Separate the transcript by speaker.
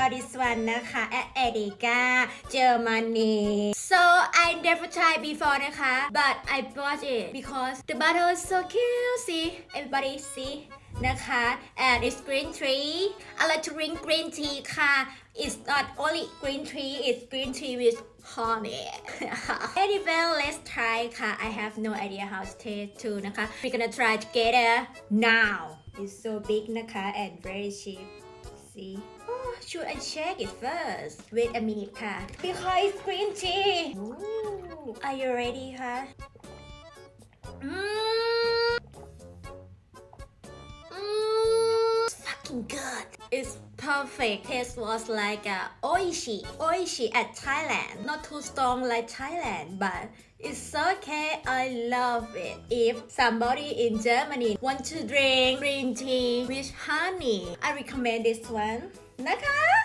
Speaker 1: found this one นะคะ at Edeka Germany so I never tried before นะคะ but I bought it because the bottle is so cute see everybody see นะคะ and it's green tea I like to drink green tea ค่ะ it's not only green tea it's green tea with honey anyway let's try ค่ะ I have no idea how to taste too นะคะ we're gonna try together now it's so big นะคะ and very cheap see oh should I check it first wait a minute ค่ะ because it's green tea Ooh, are you ready ค่ะ mm. Mm, it's fucking good. It's perfect. Taste was like a oishi, oishi at Thailand. Not too strong like Thailand, but it's okay. I love it. If somebody in Germany want to drink green tea with honey, I recommend this one. นะคะ